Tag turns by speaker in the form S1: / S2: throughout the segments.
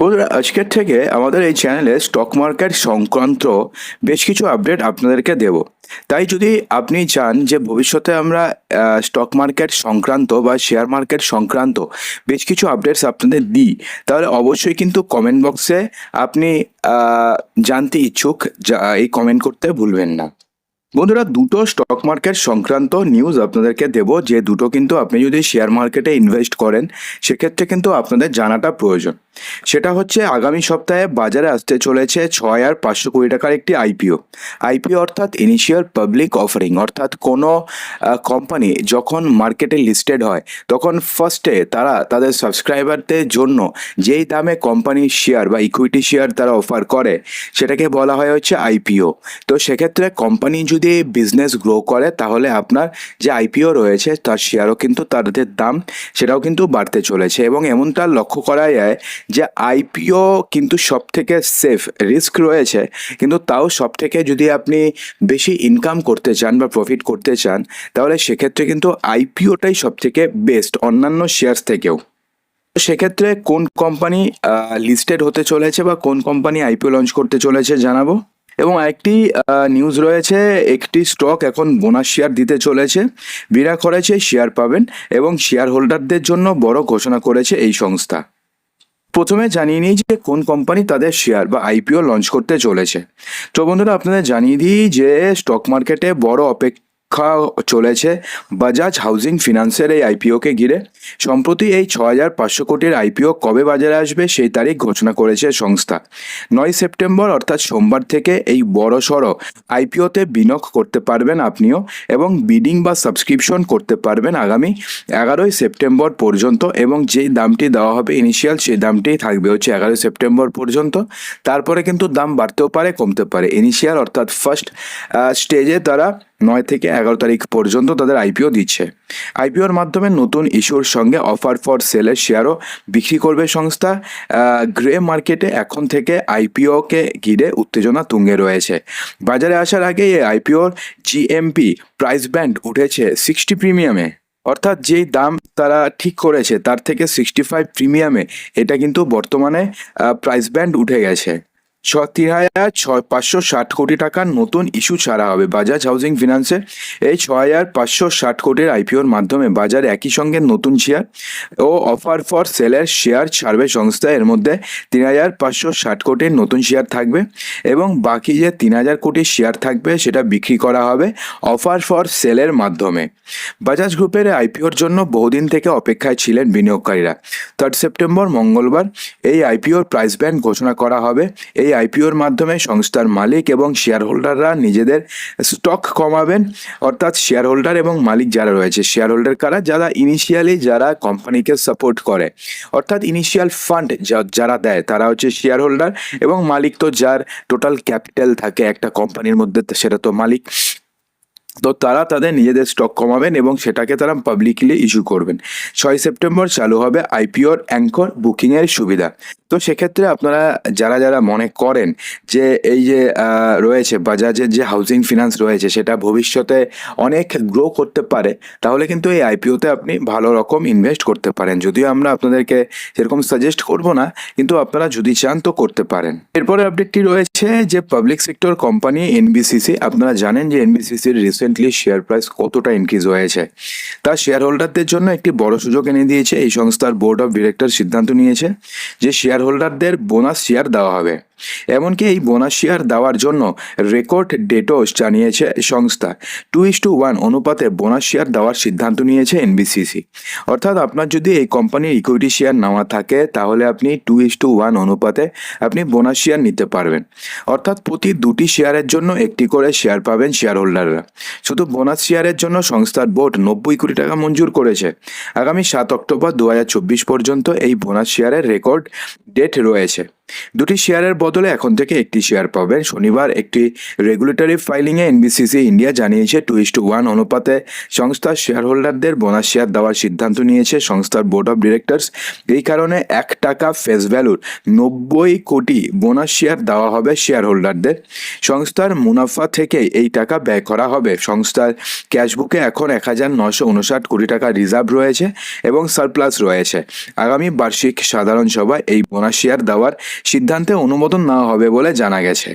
S1: বন্ধুরা, আজকের থেকে আমাদের এই চ্যানেলে স্টক মার্কেট সংক্রান্ত বেশ কিছু আপডেট আপনাদেরকে দেব। তাই যদি আপনি চান যে ভবিষ্যতে আমরা স্টক মার্কেট সংক্রান্ত বা শেয়ার মার্কেট সংক্রান্ত বেশ কিছু আপডেটস আপনাদের দিই, তাহলে অবশ্যই কিন্তু কমেন্ট বক্সে আপনি জানতে ইচ্ছুক এই কমেন্ট করতে ভুলবেন না। বন্ধুরা, দুটো স্টক মার্কেট সংক্রান্ত নিউজ আপনাদেরকে দেব। যে দুটো কিন্তু আপনি যদি শেয়ার মার্কেটে ইনভেস্ট করেন, সেক্ষেত্রে কিন্তু আপনাদের জানাটা প্রয়োজন। সেটা হচ্ছে, আগামী সপ্তাহে বাজারে আসতে চলেছে ছয় আর পাঁচশো কোটি টাকার একটি আইপিও আইপিও অর্থাৎ ইনিশিয়াল পাবলিক অফারিং অর্থাৎ কোনো কোম্পানি যখন মার্কেটে লিস্টেড হয়, তখন ফার্স্টে তারা তাদের সাবস্ক্রাইবারদের জন্য যেই দামে কোম্পানির শেয়ার বা ইকুইটি শেয়ার তারা অফার করে, সেটাকে বলা হয় হচ্ছে আইপিও তো সেক্ষেত্রে কোম্পানি যদি বিজনেস গ্রো করে, তাহলে আপনার যে আইপিও রয়েছে, তার শেয়ারও কিন্তু তাদের দাম, সেটাও কিন্তু বাড়তে চলেছে। এবং এমনটা লক্ষ্য করা যায় যে আইপিও কিন্তু সব থেকে সেফ রিস্ক রয়েছে, কিন্তু তাও সব থেকে যদি আপনি বেশি ইনকাম করতে চান বা প্রফিট করতে চান, তাহলে সেক্ষেত্রে কিন্তু আইপিওটাই সব থেকে বেস্ট অন্যান্য শেয়ারস থেকেও। সেক্ষেত্রে কোন কোম্পানি লিস্টেড হতে চলেছে বা কোন কোম্পানি আইপিও লঞ্চ করতে চলেছে জানাব? এবং একটি নিউজ রয়েছে, একটি স্টক এখন বোনাস শেয়ার দিতে চলেছে। বিরা খরচে শেয়ার পাবেন এবং শেয়ার হোল্ডারদের জন্য বড় ঘোষণা করেছে এই সংস্থা। প্রথমে জানিয়ে নিই যে কোন কোম্পানি তাদের শেয়ার বা আইপিও লঞ্চ করতে চলেছে। তো বন্ধুরা, আপনাদের জানিয়ে দিই যে স্টক মার্কেটে বড় অপেক্ষা চলেছে বাজাজ হাউজিং ফিনান্সের এই আইপিওকে ঘিরে। সম্প্রতি এই ছ হাজার পাঁচশো কোটির আইপিও কবে বাজারে আসবে সেই তারিখ ঘোষণা করেছে সংস্থা। নয় সেপ্টেম্বর, অর্থাৎ সোমবার থেকে এই বড় সড়ো আইপিওতে বিনিয়োগ করতে পারবেন আপনিও এবং বিডিং বা সাবস্ক্রিপশন করতে পারবেন আগামী এগারোই সেপ্টেম্বর পর্যন্ত এবং যে দামটি দেওয়া হবে ইনিশিয়াল সেই দামটি থাকবে হচ্ছে এগারোই সেপ্টেম্বর পর্যন্ত। তারপরে কিন্তু দাম বাড়তেও পারে কমতে পারে। ইনিশিয়াল অর্থাৎ ফার্স্ট স্টেজে তারা নয় থেকে এগারো তারিখ পর্যন্ত তাদের আইপিও দিচ্ছে। আইপিওর মাধ্যমে নতুন ইস্যুর সঙ্গে অফার ফর সেলের শেয়ারও বিক্রি করবে সংস্থা। গ্রে মার্কেটে এখন থেকে আইপিওকে ঘিরে উত্তেজনা তুঙ্গে রয়েছে। বাজারে আসার আগে এই আইপিওর জিএমপি প্রাইস ব্যান্ড উঠেছে সিক্সটি প্রিমিয়ামে অর্থাৎ যেই দাম তারা ঠিক করেছে, তার থেকে সিক্সটি ফাইভ প্রিমিয়ামে এটা কিন্তু বর্তমানে প্রাইস ব্যান্ড উঠে গেছে। ছ তিন হাজার ছয় পাঁচশো ষাট কোটি টাকার নতুন ইস্যু ছাড়া হবে। বাজাজ হাউজিং ফিনান্সে এই ছ হাজার পাঁচশো ষাট কোটির আইপিওর মাধ্যমে বাজারে একই সঙ্গে নতুন শেয়ার ও অফার ফর সেলের শেয়ার ছাড়বে সংস্থা। এর মধ্যে তিন হাজার পাঁচশো ষাট কোটির নতুন শেয়ার থাকবে এবং বাকি যে তিন হাজার কোটির শেয়ার থাকবে সেটা বিক্রি করা হবে অফার ফর সেলের মাধ্যমে। বাজাজ গ্রুপের আইপিওর জন্য বহুদিন থেকে অপেক্ষায় ছিলেন বিনিয়োগকারীরা। থার্ড সেপ্টেম্বর মঙ্গলবার এই আইপিওর প্রাইস ব্যান্ড ঘোষণা করা হবে। এই আইপিওর মাধ্যমে সংস্থার মালিক এবং শেয়ার হোল্ডাররা নিজেদের স্টক কমাবেন। অর্থাৎ শেয়ার হোল্ডার এবং মালিক যারা রয়েছে শেয়ার হোল্ডার কারা? যারা ইনিশিয়ালি যারা কোম্পানিকে সাপোর্ট করে। অর্থাৎ ইনিশিয়াল ফান্ড যারা দেয়, তারা হচ্ছে শেয়ার হোল্ডার এবং মালিক তো যার টোটাল ক্যাপিটাল থাকে একটা কোম্পানির মধ্যে, সেটা তো মালিক। তো তারা তাদের নিজেদের স্টক কমাবেন এবং সেটাকে তারা পাবলিকলি ইস্যু করবেন। ছয় সেপ্টেম্বর চালু হবে আইপিওর অ্যাঙ্কর বুকিংয়ের সুবিধা। তো সেক্ষেত্রে আপনারা যারা যারা মনে করেন যে এই যে রয়েছে বাজাজের যে হাউজিং ফিনান্স রয়েছে সেটা ভবিষ্যতে অনেক গ্রো করতে পারে, তাহলে কিন্তু এই আইপিওতে আপনি ভালো রকম ইনভেস্ট করতে পারেন। যদিও আমরা আপনাদেরকে সেরকম সাজেস্ট করব না, কিন্তু আপনারা যদি চান তো করতে পারেন। এরপরে আপডেটটি রয়েছে যে পাবলিক সেক্টর কোম্পানি এনবিসিসি আপনারা জানেন যে এনবিসিসির রিসেন্টলি শেয়ার প্রাইস কতটা ইনক্রিজ হয়েছে। তা শেয়ার হোল্ডারদের জন্য একটি বড় সুযোগ এনে দিয়েছে, এই সংস্থার বোর্ড অফ ডিরেক্টর সিদ্ধান্ত নিয়েছে যে শেয়ার হোল্ডারদের বোনাস শেয়ার দেওয়া হবে। এমনকি এই বোনাস শেয়ার দেওয়ার জন্য রেকর্ড ডেটও জানিয়েছে সংস্থা। টু ইস টু ওয়ান অনুপাতে বোনাস শেয়ার দেওয়ার সিদ্ধান্ত নিয়েছে এনবিসিসি। অর্থাৎ আপনার যদি এই কোম্পানির ইকুইটি শেয়ার নেওয়া থাকে, তাহলে আপনি টু ইস টু ওয়ান অনুপাতে আপনি বোনাস শেয়ার নিতে পারবেন। অর্থাৎ প্রতি দুটি শেয়ারের জন্য একটি করে শেয়ার পাবেন শেয়ার হোল্ডাররা শুধু বোনাস শেয়ারের জন্য সংস্থার বোর্ড নব্বই কোটি টাকা মঞ্জুর করেছে। আগামী সাত অক্টোবর দু হাজার চব্বিশ পর্যন্ত এই বোনাস শেয়ারের রেকর্ড ডেট রয়েছে। দুটি শেয়ারের বদলে এখন থেকে একটি শেয়ার পাবেন। শনিবার একটি রেগুলেটরি ফাইলিংয়ে এনবিসিসি ইন্ডিয়া জানিয়েছে টু ইস টু ওয়ান অনুপাতে সংস্থার শেয়ার হোল্ডারদের বোনাস শেয়ার দেওয়ার সিদ্ধান্ত নিয়েছে সংস্থার বোর্ড অফ ডিরেক্টরস এই কারণে এক টাকা ফেস ভ্যালুর নব্বই কোটি বোনাস শেয়ার দেওয়া হবে শেয়ার হোল্ডারদের সংস্থার মুনাফা থেকে এই টাকা ব্যয় করা হবে। সংস্থার ক্যাশবুকে এখন এক হাজার নশো উনষাট কোটি টাকা রিজার্ভ রয়েছে এবং সারপ্লাস রয়েছে। আগামী বার্ষিক সাধারণ সভায় এই বোনাস শেয়ার দেওয়ার সিদ্ধান্তে অনুমোদন না হবে বলে জানা গেছে।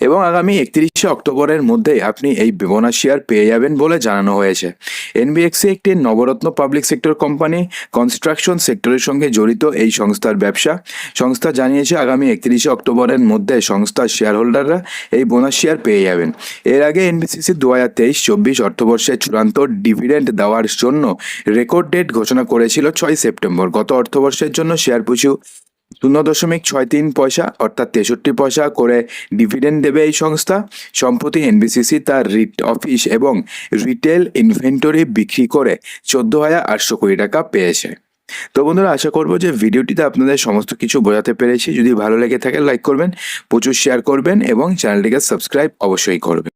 S1: এবং আগামী একত্রিশে অক্টোবরের মধ্যে আপনি এই বোনাস শেয়ার পেয়ে যাবেন বলে জানানো হয়েছে। এনবিএক্সি একটি Navratna public sector company, construction সেক্টরের সঙ্গে জড়িত এই সংস্থার ব্যবসা। সংস্থা জানিয়েছে, আগামী একত্রিশে অক্টোবরের মধ্যে সংস্থার শেয়ার হোল্ডাররা এই বোনাস শেয়ার পেয়ে যাবেন। এর আগে এনবিসিসি দু হাজার তেইশ চব্বিশ অর্থবর্ষে চূড়ান্ত ডিভিডেন্ড দেওয়ার জন্য রেকর্ড ডেট ঘোষণা করেছিল ছয় সেপ্টেম্বর। গত অর্থবর্ষের জন্য শেয়ার পিছু শূন্য দশমিক ছয় তিন পয়সা, অর্থাৎ তেষট্টি পয়সা করে ডিভিডেন্ড দেবে এই সংস্থা। সম্প্রতি এনবিসিসি তার রিট অফিস এবং রিটেল ইনভেন্টরি বিক্রি করে চোদ্দ হাজার আটশো কোটি টাকা পেয়েছে। তো বন্ধুরা, আশা করব যে ভিডিওটিতে আপনাদের সমস্ত কিছু বোঝাতে পেরেছি। যদি ভালো লেগে থাকে লাইক করবেন, প্রচুর শেয়ার করবেন এবং চ্যানেলটিকে সাবস্ক্রাইব অবশ্যই করবেন।